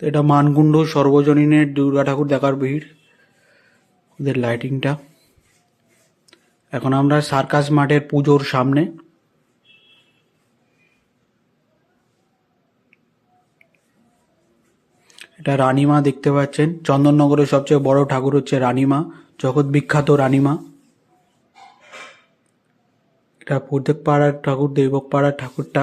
এটা মানকুণ্ড সর্বজনীনের দুর্গা ঠাকুর দেখার ভিড়, ওদের লাইটিংটা এখন আমরা সার্কাস মাঠের পুজোর সামনে। এটা রানীমা দেখতে পাচ্ছেন। চন্দননগরের সবচেয়ে বড় ঠাকুর হচ্ছে রানীমা, জগৎ বিখ্যাত রানীমা। এটা প্রত্যেক পাড়ার ঠাকুর দেবক পাড়ার ঠাকুরটা।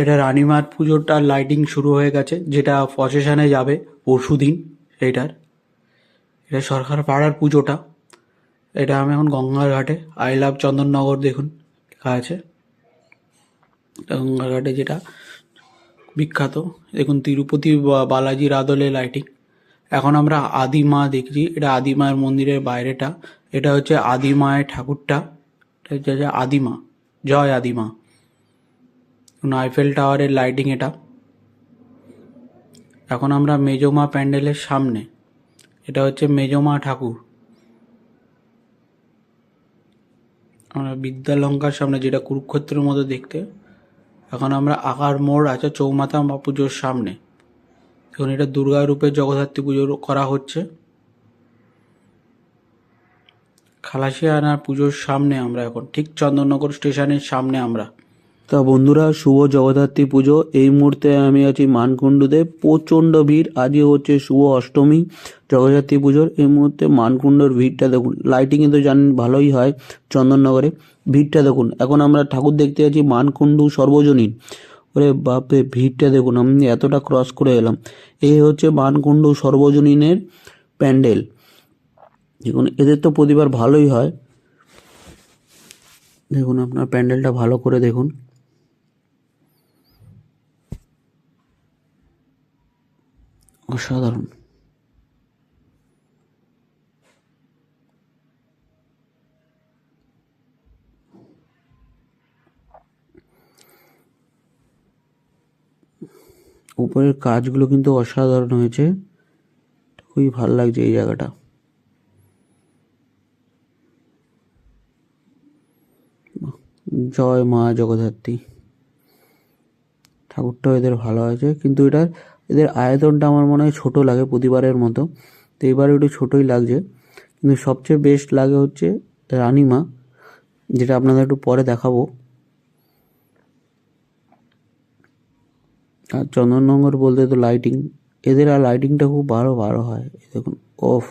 এটা রানীমার পুজোটা লাইটিং শুরু হয়ে গেছে, যেটা প্রসেশনে যাবে পরশু দিন সেইটার এটা সরকার পাড়ার পুজোটা। এটা আমি এখন গঙ্গার ঘাটে আই লাভ চন্দননগর দেখুন, লেখা আছে। গঙ্গার ঘাটে যেটা বিখ্যাত। দেখুন, তিরুপতি বালাজির আদলে লাইটিং এখন আমরা আদিমা দেখছি, এটা আদিমায়ের মন্দিরের বাইরেটা। এটা হচ্ছে আদিমায়ের ঠাকুরটা। এটা হচ্ছে আদিমা জয় আদিমা এখন আইফেল টাওয়ারের লাইটিং এটা। এখন আমরা মেজমা প্যান্ডেলের সামনে, এটা হচ্ছে মেজমা ঠাকুর। আমরা বিদ্যালঙ্কার সামনে যেটা কুরুক্ষেত্রের মতো দেখতে, এখন আমরা আকার মোড় আছে চৌমাথা মা পুজোর সামনে। এখন এটা দুর্গা রূপে জগদ্ধাত্রী পুজো করা হচ্ছে। খালাসিয়ানা পুজোর সামনে আমরা এখন, ঠিক চন্দননগর স্টেশনের সামনে আমরা। তা বন্ধুরা, শুভ জগদ্ধাত্রী পুজো। এই মুহূর্তে আমি আছি মানকুণ্ডুতে। প্রচণ্ড ভিড়। আজকে হচ্ছে শুভ অষ্টমী জগদ্ধাত্রী পুজোর। এই মুহূর্তে মানকুণ্ডর ভিড়টা দেখুন। লাইটিং তো জানেন, ভালোই হয় চন্দননগরে। ভিড়টা দেখুন। এখন আমরা ঠাকুর দেখতে যাচ্ছি মানকুণ্ডু সর্বজনীন। ওরে বাপরে, ভিড়টা দেখুন। আমি এতটা ক্রস করে এলাম। এই হচ্ছে মানকুণ্ডু সর্বজনীনের প্যান্ডেল। দেখুন, এদের তো প্রতিবার ভালোই হয়। দেখুন, আপনার প্যান্ডেলটা ভালো করে দেখুন। অসাধারণ। উপরের কাজগুলো কিন্তু অসাধারণ হয়েছে। খুবই ভালো লাগছে এই জায়গাটা। জয় মা জগদ্ধাত্রী। ঠাকুরটাও এদের ভালো আছে, কিন্তু এটার এদের আয়তনটা আমার মনে হয় ছোটো লাগে প্রতিবারের মতো। তো এবারে একটু ছোটোই লাগছে। কিন্তু সবচেয়ে বেস্ট লাগে হচ্ছে রানিমা, যেটা আপনাদের একটু পরে দেখাবো। আর চন্দননগর বলতে তো লাইটিং এদের আর লাইটিংটা খুব ভালো ভালো হয়। দেখুন অফ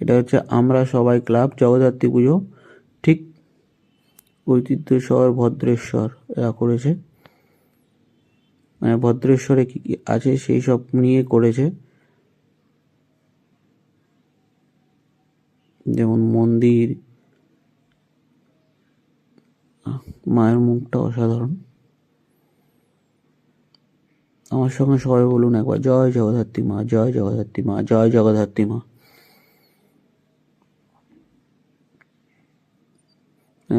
এটা হচ্ছে আমরা সবাই ক্লাব, জগদ্ধাত্রী পুজো। ঠিক ঐতিহ্য শহর ভদ্রেশ্বর। এরা করেছে। মানে ভদ্রেশ্বরে কি কি আছে সেই সব নিয়ে করেছে। যেমন মন্দির। মায়ের মুখটা অসাধারণ। আমার সঙ্গে সবাই বলুন একবার, জয় জগদ্ধাত্রী মা, জয় জগদ্ধাত্রী মা, জয় জগদ্ধাত্রী মা মানে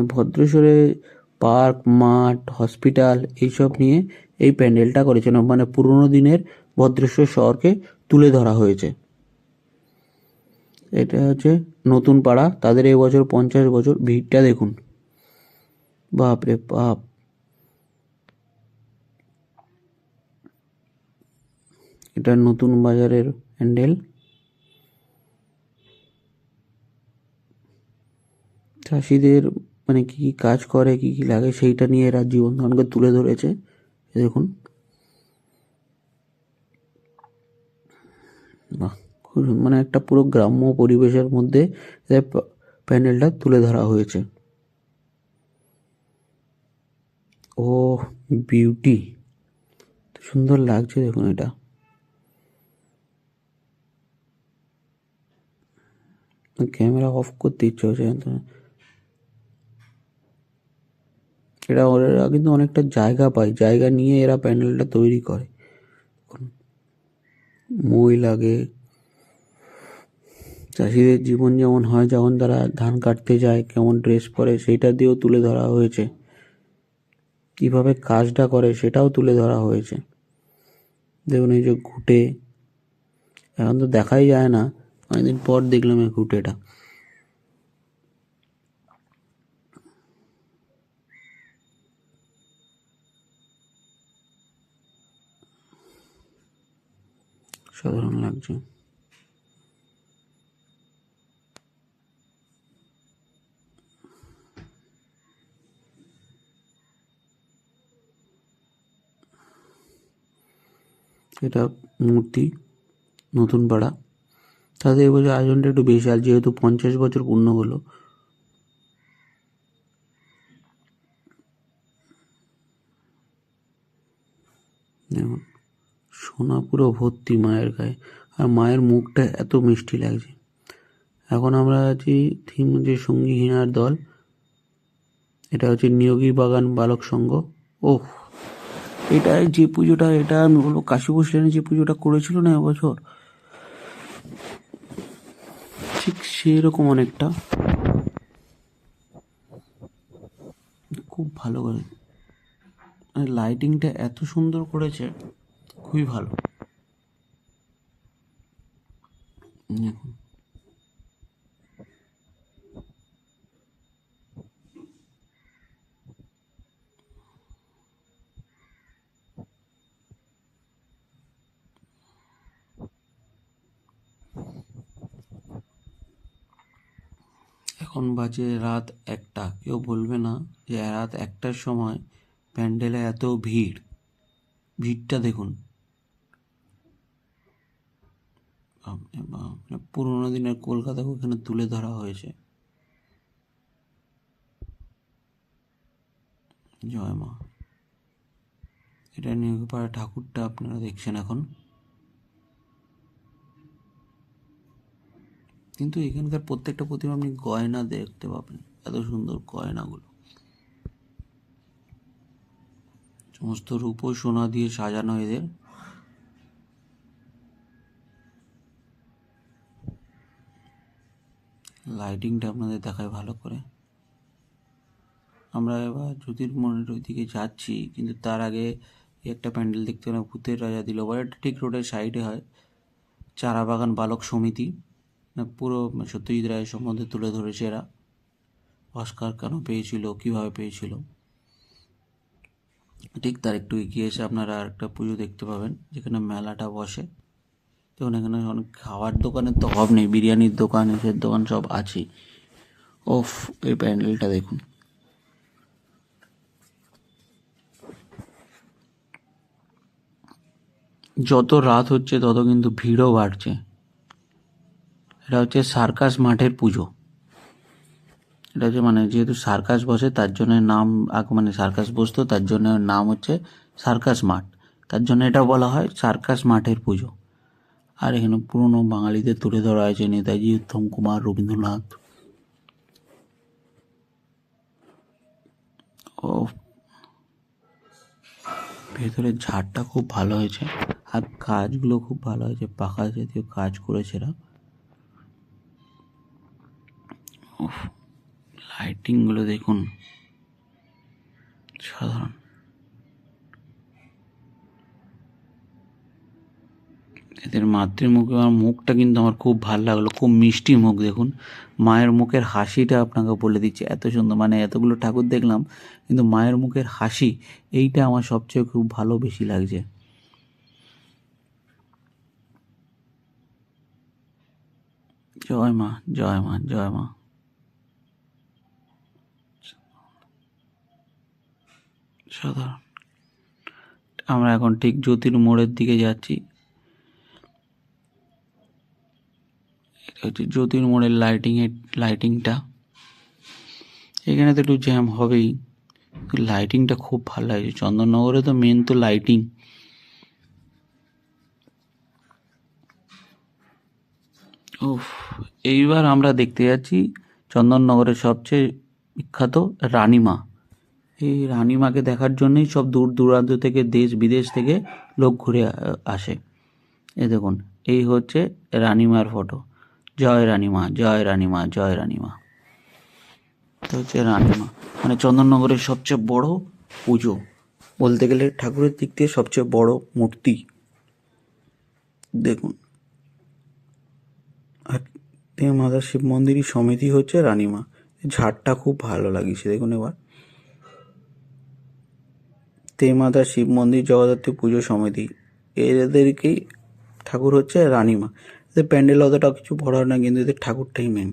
ভদ্রেশ্বরে পার্ক, মাঠ, হসপিটাল এইসব নিয়ে এই প্যান্ডেলটা করেছেন। মানে পুরোনো দিনের ভদ্রেশ্বর শহরকে তুলে ধরা হয়েছে। এটা হচ্ছে নতুন পাড়া। তাদের এই বছর পঞ্চাশ বছর ভিড়টা দেখুন। বাপ রে বাপ। এটা নতুন বাজারের হ্যান্ডেল চাষিদের মানে কি কি কাজ করে, কি কি লাগে, সেইটা নিয়ে এরা জীবন ধারণকে তুলে ধরেছে। দেখুন। মানে একটা পুরো গ্রাম্য পরিবেশের মধ্যে এদের প্যান্ডেলটা তুলে ধরা হয়েছে। ও, বিউটি। সুন্দর লাগছে দেখুন এটা। ক্যামেরা অফ করতে ইচ্ছে হচ্ছে এরা ওরা কিন্তু অনেকটা জায়গা পায়। জায়গা নিয়ে এরা প্যান্ডেলটা তৈরি করে। মই লাগে। চাষিদের জীবন যেমন হয় যখন তারা ধান কাটতে যায়, কেমন ড্রেস পরে সেটা দিয়েও তুলে ধরা হয়েছে। কীভাবে কাজটা করে সেটাও তুলে ধরা হয়েছে। দেখুন এই যে ঘুটে। এখন তো দেখাই যায় না। অনেকদিন পর দেখলাম এই ঘুটেটা। সাধারণ লাগছে। এটা মূর্তি, নতুন পাড়া। তাদের এবছর আয়োজনটা একটু বেশি, আর যেহেতু পঞ্চাশ বছর পূর্ণ হলো দেখুন সোনা পুরো ভর্তি মায়ের গায়ে। আর মায়ের মুখটা এত মিষ্টি লাগছে। এখন আমরা আছি থিম যে সঙ্গীহীনার দল, এটা হচ্ছে নিয়োগী বাগান বালক সংঘ। ওহ, এটা যে পুজোটা, এটা আমি বলব কাশীপুর লেনে যে পুজোটা করেছিল না এবছর? ঠিক সেরকম অনেকটা। খুব ভালো করে। লাইটিংটা এত সুন্দর করেছে। খুবই ভালো। এখন বাজে রাত একটা। কেউ বলবে না যে রাত একটার সময় প্যান্ডেলে এত ভিড়। ভিড়টা দেখুন বাপরে বাপ, মানে পুরোনো দিনের কলকাতাকে ওখানে তুলে ধরা হয়েছে। জয় মা। এটা নিয়োগপাড়া ঠাকুরটা আপনারা দেখছেন এখন। কিন্তু এখানকার প্রত্যেকটা প্রতিমা আপনি গয়না দেখতে পাবেন, এত সুন্দর গয়নাগুলো। সমস্ত রূপো সোনা দিয়ে সাজানো এদের। লাইটিংটা আপনাদের দেখায় ভালো করে। আমরা এবার জ্যোতির্মনের ওইদিকে যাচ্ছি, কিন্তু তার আগে একটা প্যান্ডেল দেখতে পেলাম, ভূতের রাজা দিল। এটা ঠিক রোডের সাইডে হয়। চারা বাগান বালক সমিতি। না পুরো সত্যজিৎ রায়ের সম্বন্ধে তুলে ধরেছে এরা। অস্কার কেন পেয়েছিল, কীভাবে পেয়েছিল। ঠিক তার একটু এগিয়ে এসে আপনারা আর একটা পুজো দেখতে পাবেন, যেখানে মেলাটা বসে। দেখুন এখানে অনেক খাওয়ার দোকানের তো অভাব নেই, বিরিয়ানির দোকান, এসের দোকান সব আছেই। ওফ, এই প্যান্ডেলটা দেখুন। যত রাত হচ্ছে, তত কিন্তু ভিড়ও বাড়ছে। এটা হচ্ছে সার্কাস মাঠের পুজো। এটা হচ্ছে মানে যেহেতু সার্কাস বসে, তার জন্য নাম মানে সার্কাস বসতো, তার জন্য নাম হচ্ছে সার্কাস মাঠ। তার জন্য এটা বলা হয় সার্কাস মাঠের পুজো। আর এখানে পুরনো বাঙালিদের তুলে ধরা হয়েছে নেতাজি উত্তম কুমার রবীন্দ্রনাথ। ও, ভেতরের ঝাড়টা খুব ভালো হয়েছে আর কাজগুলো খুব ভালো হয়েছে, পাকা জাতীয় কাজ করেছে এরা। লাইটিংগুলো দেখুন, সাধারণ। এদের মাতৃমুখে আমার মুখটা কিন্তু আমার খুব ভালো লাগল। খুব মিষ্টি মুখ, দেখুন। মায়ের মুখের হাসিটা আপনাকে বলে দিচ্ছে, এত সুন্দর। মানে এতগুলো ঠাকুর দেখলাম, কিন্তু মায়ের মুখের হাসি, এইটা আমার সবচেয়ে খুব ভালো বেশি লাগছে। জয় মা জয় মা জয় মা। সাধারণ। আমরা এখন ঠিক জ্যোতির মোড়ের দিকে যাচ্ছি এটা হচ্ছে জ্যোতির মোড়ের লাইটিং এর লাইটিংটা এখানে তো একটু জ্যাম হবেই। লাইটিংটা খুব ভালো লাগছে। চন্দননগরে তো মেন তো লাইটিং উফ, এইবার আমরা দেখতে যাচ্ছি চন্দননগরের সবচেয়ে বিখ্যাত রানীমা। এই রানীমাকে দেখার জন্যই সব দূর দূরান্ত থেকে দেশ বিদেশ থেকে লোক ঘুরে আসে। এ দেখুন, এই হচ্ছে রানীমার ফটো জয় রানীমা জয় রানীমা জয় রানীমা এটা হচ্ছে রানীমা মানে চন্দননগরের সবচেয়ে বড় পুজো। বলতে গেলে ঠাকুরের দিক দিয়ে সবচেয়ে বড় মূর্তি। দেখুন। আর মাতা শিব মন্দিরই সমিতি হচ্ছে রানীমা ঝাড়টা খুব ভালো লাগিয়েছে, দেখুন এবার। তে মাতা শিব মন্দির, জগদ্ধাত্রী পুজো সমিতি। এদেরকেই ঠাকুর হচ্ছে রানীমা এদের প্যান্ডেল অতটা কিছু বড় না, কিন্তু এদের ঠাকুরটাই মেন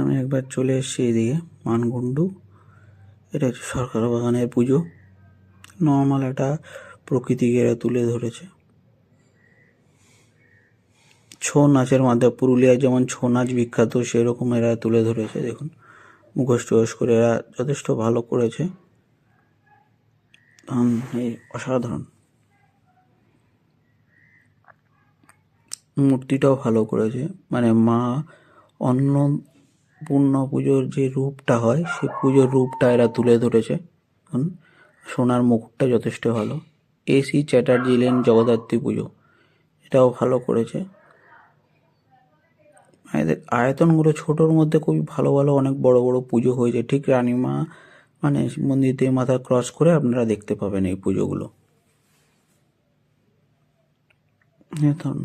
আমি একবার চলে এসেছি এদিকে মানগুন্ডু এটা হচ্ছে সরকার বাগানের পুজো। নর্মাল একটা প্রকৃতিকে এরা তুলে ধরেছে। ছৌ নাচের মাধ্যমে পুরুলিয়ায় যেমন ছৌ নাচ বিখ্যাত, সেরকম এরা তুলে ধরেছে, দেখুন। মুখোশ টুখোশ করে এরা যথেষ্ট ভালো করেছে। অসাধারণ। মূর্তিটাও ভালো করেছে। মানে মা অন্নপূর্ণ পুজোর যে রূপটা হয় সেই পুজোর রূপটা এরা তুলে ধরেছে। সোনার মুকুটটা যথেষ্ট ভালো। এসি চ্যাটার্জি লেন জগদ্ধাত্রী পুজো, এটাও ভালো করেছে। এদের আয়তনগুলো ছোটোর মধ্যে খুবই ভালো ভালো অনেক বড় বড় পুজো হয়েছে। ঠিক রানীমা মানে মন্দির দিয়ে মাথা ক্রস করে আপনারা দেখতে পাবেন এই পুজোগুলো। এখন।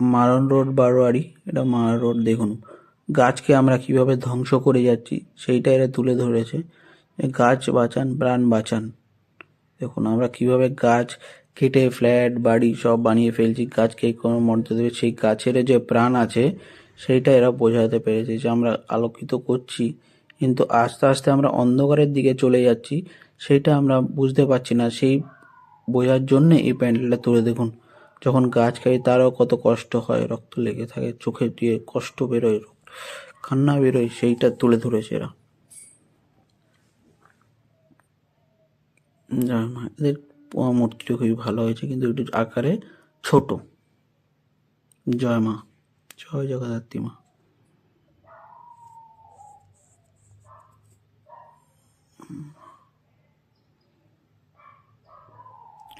মারণ রোড, বারোয়ারি, এটা মারণ রোড, দেখুন। গাছকে আমরা কীভাবে ধ্বংস করে যাচ্ছি, সেইটা এরা তুলে ধরেছে। গাছ বাঁচান, প্রাণ বাঁচান। দেখুন, আমরা কীভাবে গাছ কেটে, ফ্ল্যাট, বাড়ি সব বানিয়ে ফেলছি, গাছকে কোনো মর্যাদা দেবে। সেই গাছের যে প্রাণ আছে, সেইটা এরা বোঝাতে পেরেছে যে আমরা আলোকিত করছি। কিন্তু আস্তে আস্তে আমরা অন্ধকারের দিকে চলে যাচ্ছি, সেইটা আমরা বুঝতে পারছি না। সেই বোঝার জন্য এই প্যান্ডেলটা তুলে দেখুন। যখন গাছ খাই তারও কত কষ্ট হয়, রক্ত লেগে থাকে, চোখে দিয়ে কষ্ট বেরোয়, কান্না বেরোয়, সেইটা তুলে ধরেছে এরা। জয় মা এদের মূর্তিটা খুবই ভালো হয়েছে, কিন্তু একটু আকারে ছোট। জয় মা, জয় জগদ্ধাত্রী মা।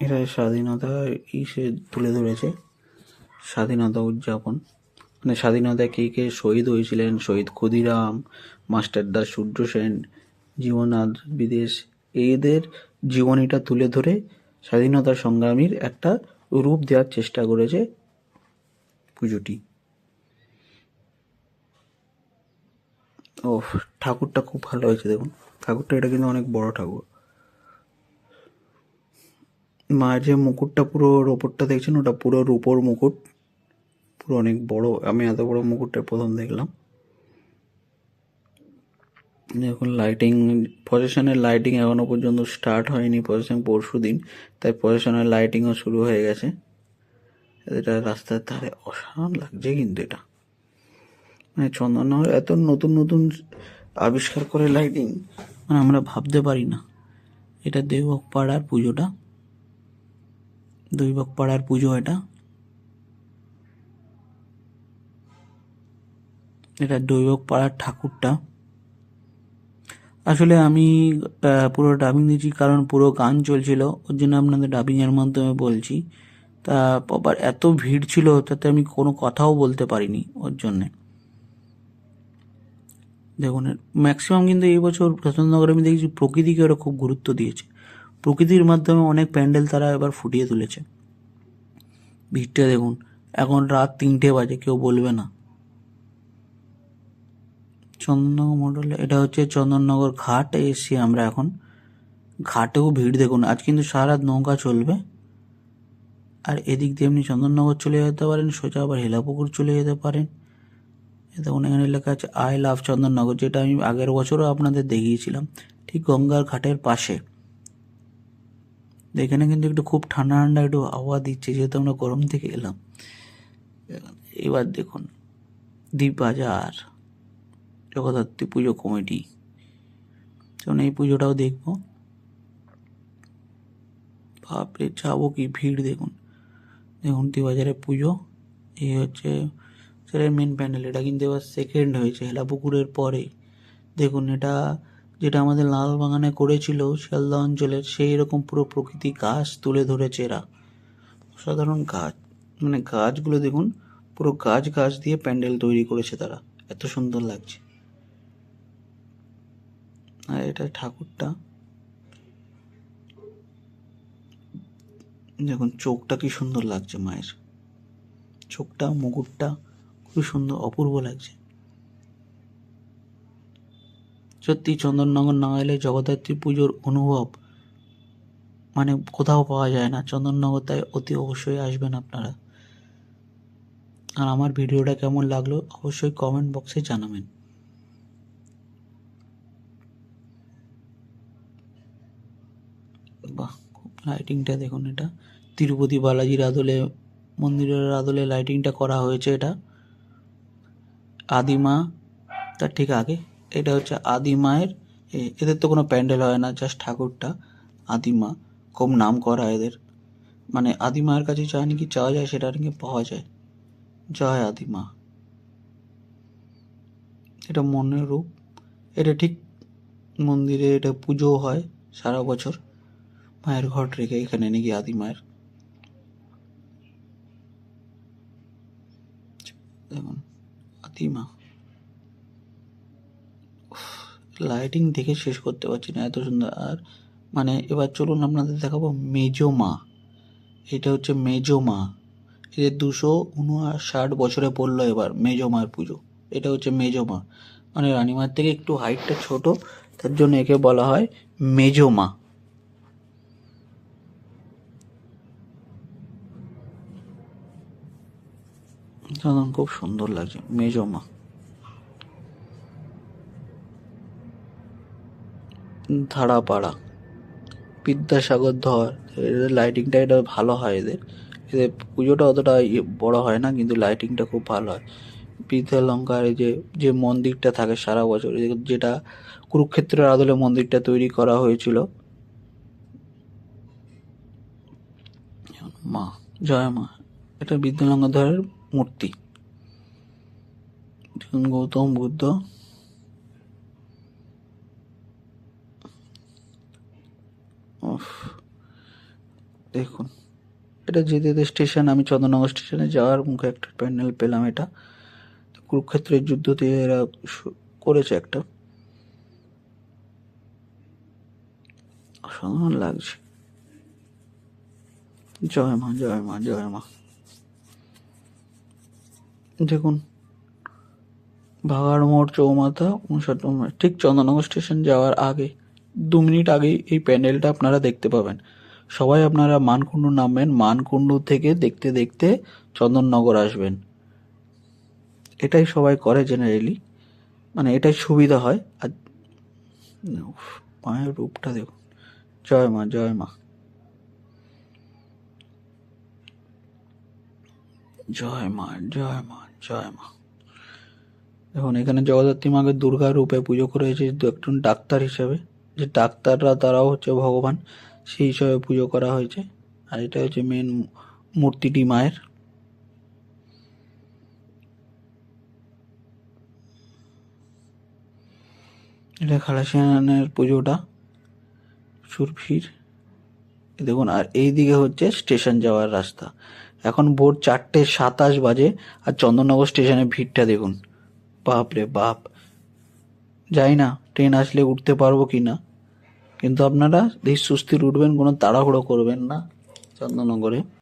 এরা স্বাধীনতা ইসে তুলে ধরেছে। স্বাধীনতা উদযাপন। মানে স্বাধীনতায় কে কে শহীদ হয়েছিলেন? শহীদ ক্ষুদিরাম মাস্টারদা সূর্য সেন জীবনাথ বিদেশ, এদের জীবনীটা তুলে ধরে স্বাধীনতা সংগ্রামীর একটা রূপ দেওয়ার চেষ্টা করেছে পুজোটি। ও ঠাকুরটা খুব ভালো হয়েছে দেখুন। ঠাকুরটা এটা কিন্তু অনেক বড় ঠাকুর। মায়ের যে মুকুটটা পুরো ওপরটা দেখছেন, ওটা পুরো রূপোর মুকুট। পুরো অনেক বড়, আমি এত বড় মুকুটটা প্রথম দেখলাম। এখন লাইটিং প্রসেশনের লাইটিং এখনও পর্যন্ত স্টার্ট হয়নি প্রসেশন পরশু দিন। তাই প্রসেশনের লাইটিংও শুরু হয়ে গেছে। এটা রাস্তার ধারে অসাধারণ লাগছে কিন্তু এটা। মানে চন্দননগর এত নতুন নতুন আবিষ্কার করে লাইটিং মানে আমরা ভাবতে পারি না। এটা দেবক পাড়ার পুজোটা। দৈবক পাড়ার পুজো এটা। এটা দৈবক পাড়ার ঠাকুরটা। আসলে আমি পুরো ডাবিং দিয়েছি কারণ পুরো গান চলছিল, ওর জন্য আপনাদের ডাবিংয়ের মাধ্যমে বলছি। তা আবার এত ভিড় ছিল, তাতে আমি কোনো কথাও বলতে পারিনি ওর জন্যে। দেখুন ম্যাক্সিমাম কিন্তু এই বছর প্রচন্দনগরে আমি দেখছি প্রকৃতিকে ওরা খুব গুরুত্ব দিয়েছে। প্রকৃতির মাধ্যমে অনেক প্যান্ডেল তারা এবার ফুটিয়ে তুলেছে। ভিড়টা দেখুন, এখন রাত তিনটে বাজে, কেউ বলবে না। চন্দননগর মডেলে এটা হচ্ছে চন্দননগর ঘাট এসছি আমরা এখন ঘাটেও ভিড় দেখুন। আজ কিন্তু সারা রাত নৌকা চলবে, আর এদিক দিয়ে এমনি চন্দননগর চলে যেতে পারেন, সোজা আবার হেলাপুকুর চলে যেতে পারেন। দেখুন, এখানে লেখা আছে, আই লাভ চন্দননগর যেটা আমি আগের বছরও আপনাদের দেখিয়েছিলাম, ঠিক গঙ্গার ঘাটের পাশে। এখানে কিন্তু একটু খুব ঠান্ডা ঠান্ডা একটু হাওয়া দিচ্ছে, যেহেতু আমরা গরম থেকে এলাম। এবার দেখুন, দ্বীপবাজার, জগদ্ধাত্রী পুজো কমিটি। যেমন এই পুজোটাও দেখব। বাপরে, যাব কি ভিড় দেখুন। দেখুন দ্বীপবাজারে পুজো, এই হচ্ছে সেটার মেন প্যান্ডেল এটা কিন্তু এবার সেকেন্ড হয়েছে, হেলাপুকুরের পরে। দেখুন, এটা যেটা আমাদের লাল বাগানে করেছিল শিয়ালদা অঞ্চলের, সেই রকম পুরো প্রকৃতি গাছ তুলে ধরেছে এরা। অসাধারণ গাছ। মানে গাছগুলো দেখুন, পুরো গাছ গাছ দিয়ে প্যান্ডেল তৈরি করেছে তারা। এত সুন্দর লাগছে। আর এটা ঠাকুরটা। দেখুন, চোখটা কি সুন্দর লাগছে মায়ের। চোখটা, মুকুটটা খুবই সুন্দর, অপূর্ব লাগছে। সত্যি চন্দননগর না এলে জগদ্ধাত্রী পুজোর অনুভব মানে কোথাও পাওয়া যায় না। চন্দননগর তাই অতি অবশ্যই আসবেন আপনারা। আর আমার ভিডিওটা কেমন লাগল অবশ্যই কমেন্ট বক্সে জানাবেন। বাহ লাইটিংটা দেখুন এটা। তিরুপতি বালাজির আদলে, মন্দিরের আদলে লাইটিংটা করা হয়েছে এটা। আদিমা, তার ঠিক আগে। এটা হচ্ছে আদিমায়ের এদের তো কোনো প্যান্ডেল হয় না জাস্ট ঠাকুরটা আদিমা খুব নাম করা এদের। মানে আদিমায়ের কাছে যা নাকি চাওয়া যায় সেটা নাকি পাওয়া যায়। জয় আদিমা এটা মনের রূপ। এটা ঠিক মন্দিরে এটা পুজো হয় সারা বছর। মায়ের ঘট রেখে এখানে নাকি আদিমায়ের দেখুন আদিমা লাইটিং দেখে শেষ করতে পারছি না এত সুন্দর। আর মানে এবার চলুন আপনাদের দেখাবো মেজো মা। এটা হচ্ছে মেজো মা। এদের দুশো উনষাট বছরে পড়ল এবার মেজো মার পুজো। এটা হচ্ছে মেজো মা। মানে রানীমার থেকে একটু হাইটটা ছোট, তার জন্য একে বলা হয় মেজো মা। খুব সুন্দর লাগছে। মেজো মা ধারাপাড়া। বিদ্যাসাগর ধর, এদের লাইটিংটা এটা ভালো হয় এদের। এদের পুজোটা অতটা ইয়ে বড় হয় না, কিন্তু লাইটিংটা খুব ভালো হয়। বিদ্যালঙ্কার যে যে মন্দিরটা থাকে সারা বছর যেটা কুরুক্ষেত্রের আদলে মন্দিরটা তৈরি করা হয়েছিল। মা, জয় মা, এটা বিদ্যালঙ্কাধরের মূর্তি। গৌতম বুদ্ধ। উফ, দেখুন এটা যেতে স্টেশন আমি চন্দ্রনগর স্টেশনে যাওয়ার মুখে একটা প্যান্ডেল পেলাম এটা। কুরুক্ষেত্রের যুদ্ধ দিয়ে এরা করেছে একটা। অসাধারণ লাগছে। জয় মা জয় মা জয় মা। দেখুন ভাগাড় মোড় চৌমাথা উনষাট ঠিক চন্দননগর স্টেশন যাওয়ার আগে দু মিনিট আগেই এই প্যান্ডেলটা আপনারা দেখতে পাবেন। সবাই আপনারা মানকুণ্ডু নামবেন, মানকুণ্ডু থেকে দেখতে দেখতে চন্দননগর আসবেন। এটাই সবাই করে জেনারেলি মানে এটাই সুবিধা হয়। আর মায়ের রূপটা দেখুন। জয় মা জয় মা। জয় মা জয় মা জয় মা। দেখুন, এখানে জগদ্ধাত্রী মাকে দুর্গা রূপে পুজো করা হয়েছে দু একজন ডাক্তার হিসেবে। যে ডাক্তাররা তারাও হচ্ছে ভগবান সেই হিসাবে পুজো করা হয়েছে। আর এটা হচ্ছে মেন মূর্তিটি মায়ের। এটা খালাসিয়ানের পুজোটা ভিড়। দেখুন, আর এই দিকে হচ্ছে স্টেশন যাওয়ার রাস্তা। এখন ভোর চারটে সাতাশ বাজে আর চন্দননগর স্টেশনে ভিড়টা দেখুন। বাপ রে বাপ। যাই না, ট্রেন আসলে উঠতে পারব কি না? কিন্তু আপনারা ধীর সুস্থির উঠবেন, কোনো তাড়াহুড়ো করবেন না, চন্দননগরে।